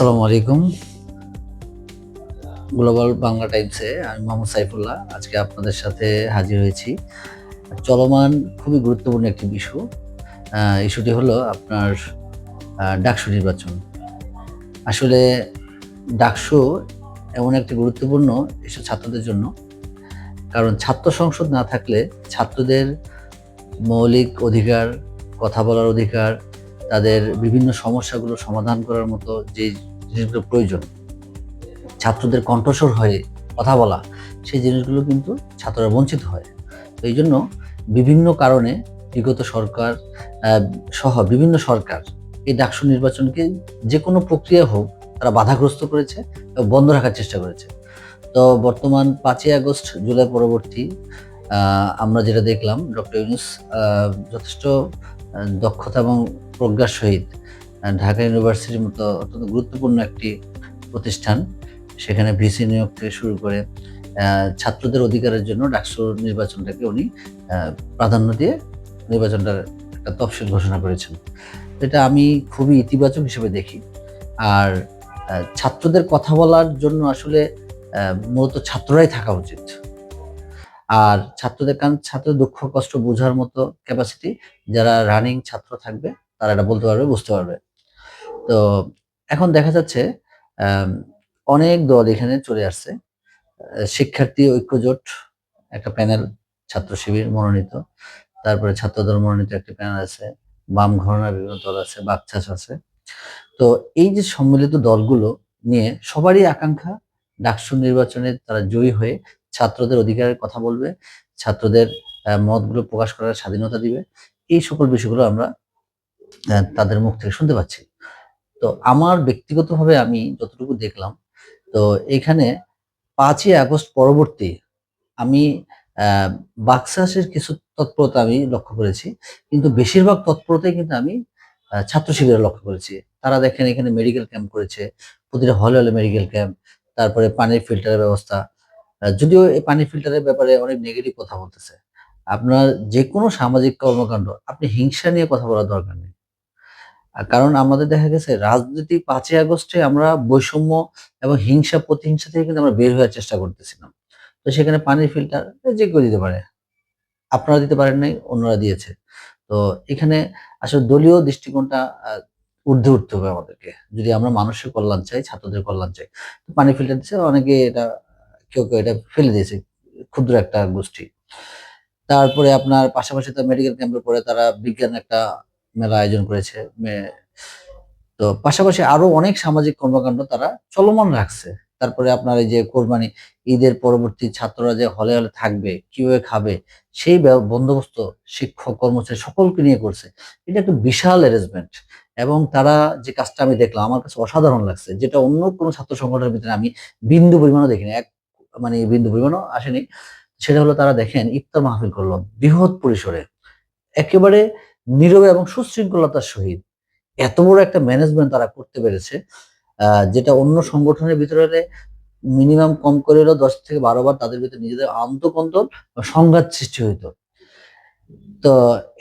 আসসালামু আলাইকুম। গ্লোবাল বাংলা টাইমসে আমি মোহাম্মদ সাইফুল্লাহ, আজকে আপনাদের সাথে হাজির হয়েছি। চলমান খুবই গুরুত্বপূর্ণ একটি ইস্যু। ইস্যুটি হলো আপনার ডাকসু নির্বাচন। আসলে ডাকসু এমন একটি গুরুত্বপূর্ণ ইস্যু ছাত্রদের জন্য। কারণ ছাত্র সংসদ না থাকলে ছাত্রদের মৌলিক অধিকার, কথা বলার অধিকার তাদের বিভিন্ন সমস্যাগুলো সমাধান করার মতো যে জিনিসগুলো প্রয়োজন, ছাত্রদের কণ্ঠস্বর হয়ে কথা বলা, সেই জিনিসগুলো কিন্তু ছাত্ররা বঞ্চিত হয়। তো এই জন্য বিভিন্ন কারণে বিগত সরকার সহ বিভিন্ন সরকার এই ডাকসু নির্বাচনকে যে কোনো প্রক্রিয়া হোক তারা বাধাগ্রস্ত করেছে বন্ধ রাখার চেষ্টা করেছে। তো বর্তমান পাঁচই আগস্ট, জুলাই পরবর্তী আমরা যেটা দেখলাম, ডক্টর ইউনুস যথেষ্ট দক্ষতা এবং প্রজ্ঞার সহিত ঢাকা ইউনিভার্সিটির মতো অত্যন্ত গুরুত্বপূর্ণ একটি প্রতিষ্ঠান, সেখানে ভিসি নিয়োগ থেকে শুরু করে ছাত্রদের অধিকারের জন্য ডাকসু নির্বাচনটাকে উনি প্রাধান্য দিয়ে নির্বাচনটার একটা তফসিল ঘোষণা করেছেন। এটা আমি খুবই ইতিবাচক হিসেবে দেখি। আর ছাত্রদের কথা বলার জন্য আসলে মূলত ছাত্ররাই থাকা উচিত। আর ছাত্রদের কারণ ছাত্রদের দুঃখ, কষ্ট বোঝার মতো ক্যাপাসিটি যারা রানিং ছাত্র থাকবে, তারা এটা বলতে পারবে, বুঝতে পারবে। তো এখন দেখা যাচ্ছে অনেক দল এখানে চলে আসছে। শিক্ষার্থী ঐক্যজোট একটা প্যানেল ছাত্র শিবির মনোনীত। তারপরে ছাত্রদল মনোনীত একটি প্যানেল আছে। বাম ঘরনার বিভিন্ন দল আছে বাকচাষ আছে। তো এই যে সম্মিলিত দলগুলো নিয়ে সবারই আকাঙ্ক্ষা, ডাকসু নির্বাচনে তারা জয়ী হয়ে ছাত্রদের অধিকারের কথা বলবে, ছাত্রদের মতগুলো প্রকাশ করার স্বাধীনতা দিবে। এই সকল বিষয়গুলো আমরা তাদের মুখ থেকে শুনতে পাচ্ছি। তো আমার ব্যক্তিগতভাবে আমি যতটুকু দেখলাম, তো এখানে পাঁচই আগস্ট পরবর্তী আমি বাকসাসের কিছু তৎপরতা আমি লক্ষ্য করেছি, কিন্তু বেশিরভাগ তৎপরতাই কিন্তু আমি ছাত্র শিবিরে লক্ষ্য করেছি। তারা দেখেন এখানে মেডিকেল ক্যাম্প করেছে, প্রতিটা হলে হলে মেডিকেল ক্যাম্প তারপরে পানির ফিল্টারের ব্যবস্থা যদিও এই পানি ফিল্টারের ব্যাপারে অনেক নেগেটিভ কথা বলতেছে। আপনার যে কোনো সামাজিক কর্মকাণ্ড, আপনি হিংসা নিয়ে কথা বলার দরকার নেই। কারণ আমাদের দেখা গেছে, রাজনীতি পাঁচই আগস্টে আমরা বৈষম্য এবং হিংসা প্রতিহিংসা থেকে কিন্তু আমরা বের হওয়ার চেষ্টা করতেছিলাম। তো সেখানে পানির ফিল্টার যে কেউ দিতে পারে, আপনারা দিতে পারেন নাই, অন্যরা দিয়েছে। তো এখানে আসলে দলীয় দৃষ্টিকোণটা ঊর্ধ্বে উঠতে হবে আমাদেরকে। যদি আমরা মানুষের কল্যাণ চাই, ছাত্রদের কল্যাণ চাই পানি ফিল্টার দিচ্ছে, অনেকে এটা কেউ কেউ এটা ফেলে দিয়েছে, ক্ষুদ্র একটা গোষ্ঠী। তারপরে আপনার পাশাপাশি তো মেডিকেল ক্যাম্পের পরে তারা বিজ্ঞান একটা মেলা আয়োজন করেছে তো পাশাপাশি আরও অনেক সামাজিক কর্মকাণ্ড তারা চলমান রাখছে। তারপরে আপনার এই যে কোরবানি, ঈদের পরবর্তী ছাত্ররা যে হলে হলে থাকবে, কীভাবে খাবে, সেই বন্দোবস্ত শিক্ষক, কর্মচারী সকলকে নিয়ে করছে। এটা একটা বিশাল অ্যারেঞ্জমেন্ট এবং তারা যে কাজটা আমি দেখলাম, আমার কাছে অসাধারণ লাগছে। যেটা অন্য কোনো ছাত্র সংগঠনের ভিতরে আমি বিন্দু পরিমাণও দেখিনি। এক মানে বিন্দু পরিমাণও আসেনি। সেটা হলো তারা দেখেন ইফতার মাহফিল করল, বৃহৎ পরিসরে, একেবারে নীরবে এবং সুশৃঙ্খলতার সহিত। এত বড় একটা ম্যানেজমেন্ট তারা করতে পেরেছে যেটা অন্য সংগঠনের ভিতরে মিনিমাম কম করে হলেও দশ থেকে বারো বার তাদের ভিতরে নিজেদের আন্তকন্তন বা সংঘাত সৃষ্টি হইতো। তো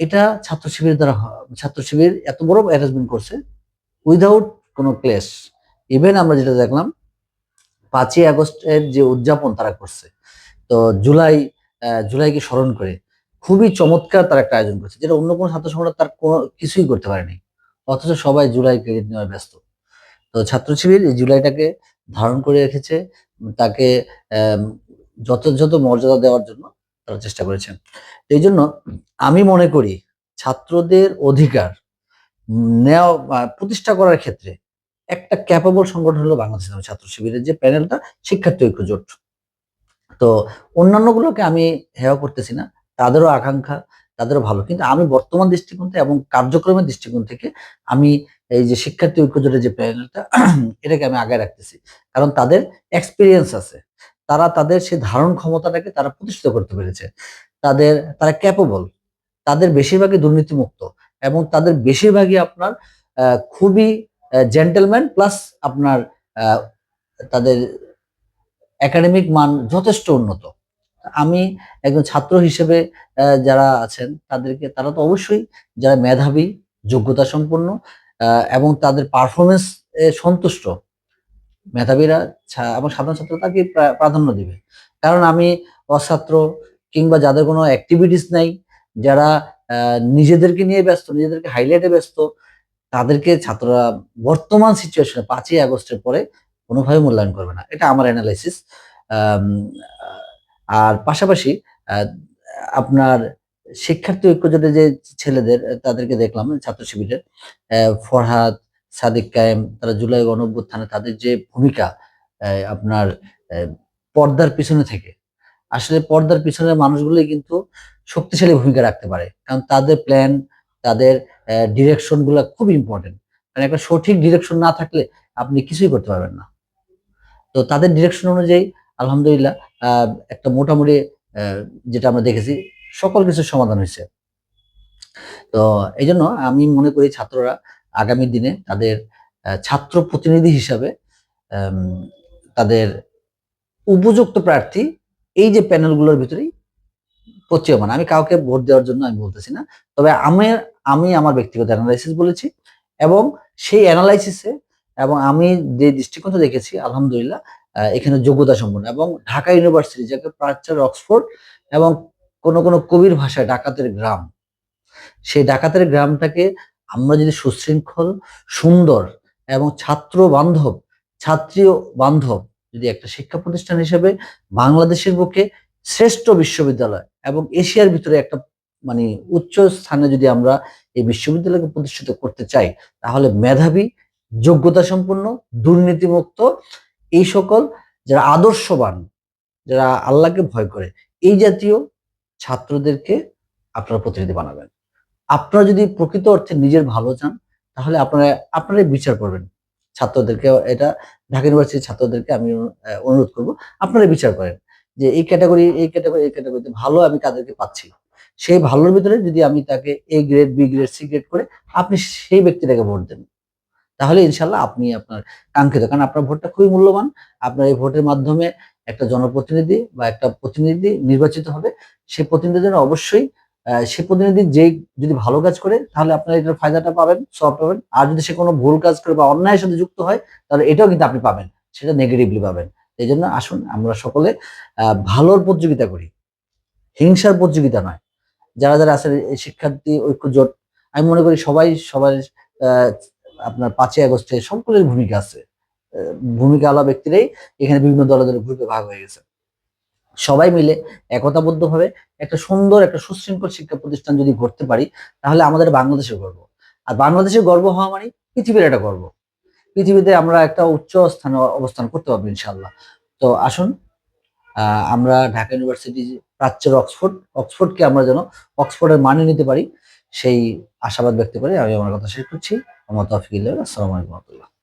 এটা ছাত্র শিবির দ্বারা ছাত্র শিবির এত বড় অ্যারেঞ্জমেন্ট করছে উইদাউট কোনো ক্লেশ ইভেন আমরা যেটা দেখলাম পাঁচই আগস্টের যে উদযাপন তারা করছে। তো জুলাই জুলাইকে স্মরণ করে খুবই চমৎকার তার একটা আয়োজন করছে, যেটা অন্য কোনো ছাত্র সংগঠন তার কোনো কিছুই করতে পারেনি, অথচ সবাই জুলাই ক্রেডিট নেওয়ার ব্যস্ত। তো ছাত্র শিবির এই জুলাইটাকে ধারণ করে রেখেছে, তাকে যথাযথ মর্যাদা দেওয়ার জন্য তারা চেষ্টা করেছেন। এই জন্য আমি মনে করি ছাত্রদের অধিকার নেওয়া প্রতিষ্ঠা করার ক্ষেত্রে একটা ক্যাপাবল সংগঠন হলো বাংলাদেশ ছাত্র শিবিরের যে প্যানেলটা শিক্ষার্থী ঐক্য জোট। তো অন্যান্যগুলোকে আমি হেয় করতেছি না, তাদেরও আকাঙ্ক্ষা, তাদেরও ভালো। কিন্তু আমি বর্তমান দৃষ্টিকোণ থেকে এবং কার্যক্রমের দৃষ্টিকোণ থেকে আমি এই যে শিক্ষার্থী ঐক্য জোটের যে প্যানেলটা, এটাকে আমি আগে রাখতেছি। কারণ তাদের এক্সপিরিয়েন্স আছে। তারা তাদের সেই ধারণ ক্ষমতাটাকে তারা প্রতিষ্ঠিত করতে পেরেছে। তাদের, তারা ক্যাপেবল তাদের বেশিরভাগই দুর্নীতিমুক্ত এবং তাদের বেশিরভাগই আপনার খুবই জেন্টেলম্যান প্লাস আপনার তাদের একাডেমিক মান যথেষ্ট উন্নত। আমি একজন ছাত্র হিসেবে যারা আছেন, তাদেরকে, তারা তো অবশ্যই যারা মেধাবী যোগ্যতা সম্পন্ন এবং তাদের পারফরমেন্স সন্তুষ্ট, মেধাবীরা এবং সাধারণ ছাত্র তাকে প্রা- প্রাধান্য দিবে। কারণ আমি অছাত্র কিংবা যাদের কোনো অ্যাক্টিভিটিস নাই, যারা নিজেদেরকে নিয়ে ব্যস্ত, নিজেদেরকে হাইলাইটে ব্যস্ত তাদেরকে ছাত্ররা বর্তমান সিচুয়েশনে পাঁচই আগস্টের পরে কোনোভাবে মূল্যায়ন করবে না। এটা আমার অ্যানালাইসিস আর পাশাপাশি আপনার শিক্ষার্থী ঐক্য জোটে যে ছেলেদের, তাদেরকে দেখলাম, ছাত্র শিবিরের ফরহাদ, সাদিক কায়েম, তারা জুলাই গণঅভ্যুত্থানে তাদের যে ভূমিকা আপনার পর্দার পিছনে থেকে, আসলে পর্দার পিছনের মানুষগুলোই কিন্তু শক্তিশালী ভূমিকা রাখতে পারে। কারণ তাদের প্ল্যান তাদের ডিরেকশনগুলা খুব ইম্পর্টেন্ট মানে একটা সঠিক ডিরেকশন না থাকলে আপনি কিছুই করতে পারবেন না। তো তাদের ডিরেকশন অনুযায়ী, আলহামদুলিল্লাহ একটা মোটামুটি যেটা আমরা দেখেছি, সকল কিছুর সমাধান হয়েছে। তো এই জন্য আমি মনে করি ছাত্ররা আগামী দিনে তাদের ছাত্র প্রতিনিধি হিসাবে তাদের উপযুক্ত প্রার্থী এই যে প্যানেলগুলোর ভিতরেই প্রতীয়মান। আমি কাউকে ভোট দেওয়ার জন্য আমি বলতেছি না। তবে আমি আমি আমার ব্যক্তিগত অ্যানালাইসিস বলেছি এবং সেই অ্যানালাইসিসে এবং আমি যে দৃষ্টিকোণ দেখেছি, আলহামদুলিল্লাহ এখানে যোগ্যতা সম্পন্ন এবং ঢাকা ইউনিভার্সিটি যাকে প্রাচ্যের অক্সফোর্ড এবং কোন কোন কবির ভাষায় ডাকাতের গ্রাম, সেই ডাকাতের গ্রামটাকে আমরা যদি সুশৃঙ্খল, সুন্দর এবং ছাত্র বান্ধব ছাত্রী বান্ধব যদি একটা শিক্ষা প্রতিষ্ঠান হিসেবে বাংলাদেশের বুকে শ্রেষ্ঠ বিশ্ববিদ্যালয় এবং এশিয়ার ভিতরে একটা মানে উচ্চ স্থানে যদি আমরা এই বিশ্ববিদ্যালয়কে প্রতিষ্ঠিত করতে চাই, তাহলে মেধাবী যোগ্যতা সম্পন্ন দুর্নীতিমুক্ত এই সকল যারা আদর্শবান, যারা আল্লাহকে ভয় করে, এই জাতীয় ছাত্রদেরকে আপনারা প্রতিনিধি বানাবেন। আপনারা যদি প্রকৃত অর্থে নিজের ভালো চান, তাহলে আপনারা, আপনারাই বিচার করবেন। ছাত্রদেরকে এটা, ঢাকা ইউনিভার্সিটির ছাত্রদেরকে আমি অনুরোধ করব আপনারা বিচার করেন যে এই ক্যাটাগরি এই ক্যাটাগরি, এই ক্যাটাগরিতে ভালো আমি কাদেরকে পাচ্ছি। সেই ভালোর ভিতরে যদি আমি তাকে A grade B grade C grade করে আপনি সেই ব্যক্তিটাকে ভোট দেন। তাহলে ইনশাল্লাহ আপনি আপনার কাঙ্ক্ষিত, কারণ আপনার ভোটটা খুবই মূল্যবান। আপনার এই ভোটের মাধ্যমে একটা জনপ্রতিনিধি বা একটা প্রতিনিধি নির্বাচিত হবে। সেই প্রতিনিধির জন্য অবশ্যই সে প্রতিনিধি যে যদি ভালো কাজ করে, তাহলে আপনার এটার ফায়দাটা পাবেন সব পাবেন। আর যদি সে কোনো ভুল কাজ করে বা অন্যায়ের সাথে যুক্ত হয়, তাহলে এটাও কিন্তু আপনি পাবেন। সেটা নেগেটিভলি পাবেন। এই জন্য আসুন, আমরা সকলে ভালোর প্রতিযোগিতা করি। হিংসার প্রতিযোগিতা নয়। যারা যারা আছে এই শিক্ষার্থী ঐক্য জোট, আমি মনে করি সবাই সবার আপনার পাঁচই আগস্টে সকলের ভূমিকা আছে। ভূমিকা আলা ব্যক্তিরাই, এখানে বিভিন্ন দলে দলে গ্রুপে ভাগ হয়ে গেছে। সবাই মিলে একতাবদ্ধভাবে একটা সুন্দর, একটা সুশৃঙ্খল শিক্ষা প্রতিষ্ঠান যদি করতে পারি, তাহলে আমাদের বাংলাদেশের গর্ব। আর বাংলাদেশের গর্ব হওয়া মানে পৃথিবীর একটা গর্ব। পৃথিবীতে আমরা একটা উচ্চ স্থানে অবস্থান করতে পারব ইনশাল্লাহ তো আসুন আমরা ঢাকা ইউনিভার্সিটি প্রাচ্যের অক্সফোর্ড, অক্সফোর্ডকে আমরা যেন অক্সফোর্ডের মানে নিতে পারি, সেই আশাবাদ ব্যক্ত করে আমি আমার কথা শেষ করছি। আমার তফিক আসসালামু আলাইকুম